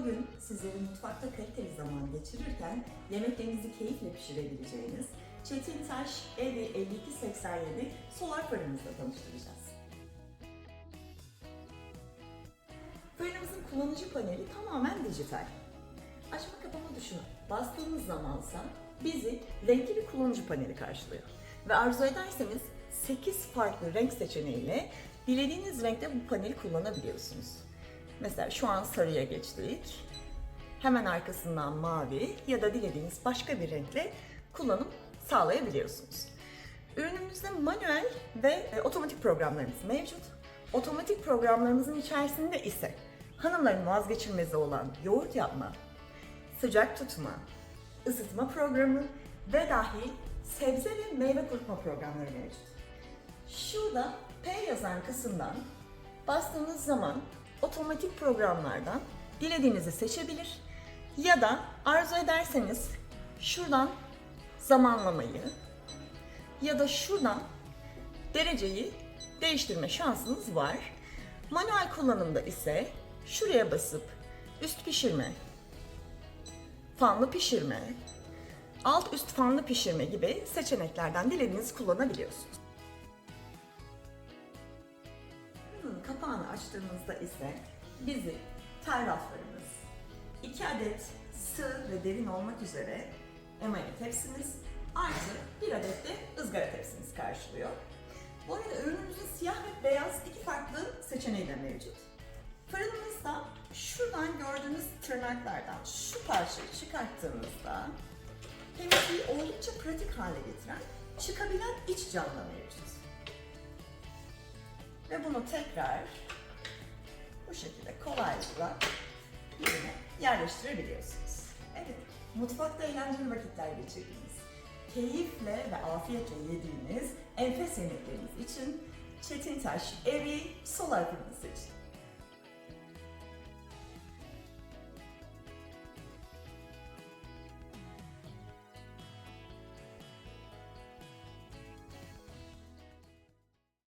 Bugün sizlerin mutfakta kaliteli zaman geçirirken yemeklerinizi keyifle pişirebileceğiniz Çetin Taş Evi 5287 solar fırınımızla tanıştıracağız. Fırınımızın kullanıcı paneli tamamen dijital. Açma kapama tuşuna bastığımız zamansa bizi renkli bir kullanıcı paneli karşılıyor. Ve arzu ederseniz 8 farklı renk seçeneğiyle dilediğiniz renkte bu paneli kullanabiliyorsunuz. Mesela şu an sarıya geçtik. Hemen arkasından mavi ya da dilediğiniz başka bir renkle kullanım sağlayabiliyorsunuz. Ürünümüzde manuel ve e, otomatik programlarımız mevcut. Otomatik programlarımızın içerisinde ise hanımların vazgeçilmezi olan yoğurt yapma, sıcak tutma, ısıtma programı ve dahil sebze ve meyve kurutma programları mevcut. Şurada P yazan kısımdan bastığınız zaman otomatik programlardan dilediğinizi seçebilir ya da arzu ederseniz şuradan zamanlamayı ya da şuradan dereceyi değiştirme şansınız var. Manuel kullanımda ise şuraya basıp üst pişirme, fanlı pişirme, alt üst fanlı pişirme gibi seçeneklerden dilediğinizi kullanabiliyorsunuz. Kapağını açtığımızda ise bizi tel raflarımız, 2 adet sığ ve derin olmak üzere emaye tepsimiz, artı bir adet de ızgara tepsimiz karşılıyor. Bu arada ürünümüzün siyah ve beyaz iki farklı seçeneği de mevcut. Fırınımızda şuradan gördüğünüz tırnaklardan şu parçayı çıkarttığımızda temizliği oldukça pratik hale getiren çıkabilen iç camla mevcut. Ve bunu tekrar bu şekilde kolaylıkla yerine yerleştirebiliyorsunuz. Evet, mutfakta eğlenceli vakitler geçirdiğiniz, keyifle ve afiyetle yediğiniz enfes yemekleriniz için Çetin Taş Evi Solar Fırını seçin.